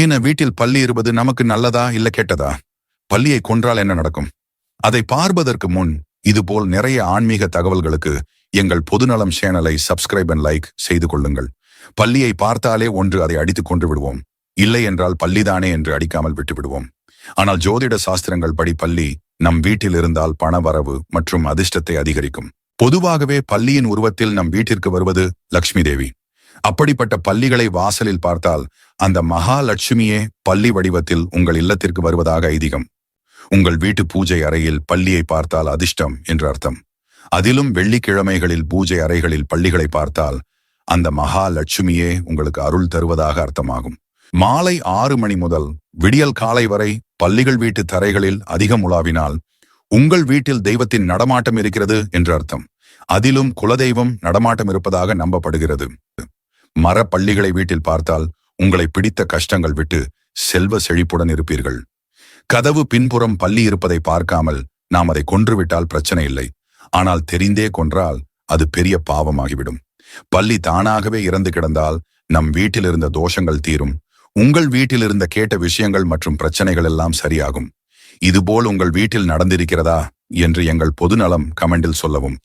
ஏன வீட்டில் பள்ளி இருப்பது நமக்கு நல்லதா இல்ல கெட்டதா? பள்ளியை கொன்றால் என்ன நடக்கும்? அதை பார்ப்பதற்கு முன் இதுபோல் நிறைய ஆன்மீக தகவல்களுக்கு எங்கள் பொதுநலம் சேனலை சப்ஸ்கிரைப் அண்ட் லைக் செய்து கொள்ளுங்கள். பள்ளியை பார்த்தாலே ஒன்று அதை அடித்துக் கொண்டு விடுவோம். இல்லை என்றால் பள்ளிதானே என்று அடிக்காமல் விட்டுவிடுவோம் ஆனால் ஜோதிட சாஸ்திரங்கள் படி பள்ளி நம் வீட்டில் இருந்தால் பண வரவு மற்றும் அதிர்ஷ்டத்தை அதிகரிக்கும். பொதுவாகவே பள்ளியின் உருவத்தில் நம் வீட்டிற்கு வருவது லக்ஷ்மி தேவி. அப்படிப்பட்ட பள்ளிகளை வாசலில் பார்த்தால் அந்த மகாலட்சுமியே பள்ளி வடிவத்தில் உங்கள் இல்லத்திற்கு வருவதாக ஐதீகம். உங்கள் வீட்டு பூஜை அறையில் பள்ளியை பார்த்தால் அதிர்ஷ்டம் என்று அர்த்தம். அதிலும் வெள்ளிக்கிழமைகளில் பூஜை அறைகளில் பள்ளிகளை பார்த்தால் அந்த மகாலட்சுமியே உங்களுக்கு அருள் தருவதாக அர்த்தமாகும். மாலை ஆறு மணி முதல் விடியல் காலை வரை பள்ளிகள் வீட்டு தரைகளில் அதிகம் உலாவினால் உங்கள் வீட்டில் தெய்வத்தின் நடமாட்டம் இருக்கிறது என்று அர்த்தம். அதிலும் குலதெய்வம் நடமாட்டம் இருப்பதாக நம்பப்படுகிறது. மர பள்ளிகளை வீட்டில் பார்த்தால் உங்களை பிடித்த கஷ்டங்கள் விட்டு செல்வ செழிப்புடன் இருப்பீர்கள். கதவு பின்புறம் பள்ளி இருப்பதை பார்க்காமல் நாம் அதை கொன்றுவிட்டால் பிரச்சனை இல்லை. ஆனால் தெரிந்தே கொன்றால் அது பெரிய பாவமாகிவிடும். பள்ளி தானாகவே இறந்து கிடந்தால் நம் வீட்டில் இருந்த தோஷங்கள் தீரும். உங்கள் வீட்டில் இருந்த கேட்ட விஷயங்கள் மற்றும் பிரச்சனைகள் எல்லாம் சரியாகும். இதுபோல் உங்கள் வீட்டில் நடந்திருக்கிறதா என்று எங்கள் பொதுநலம் கமெண்டில் சொல்லவும்.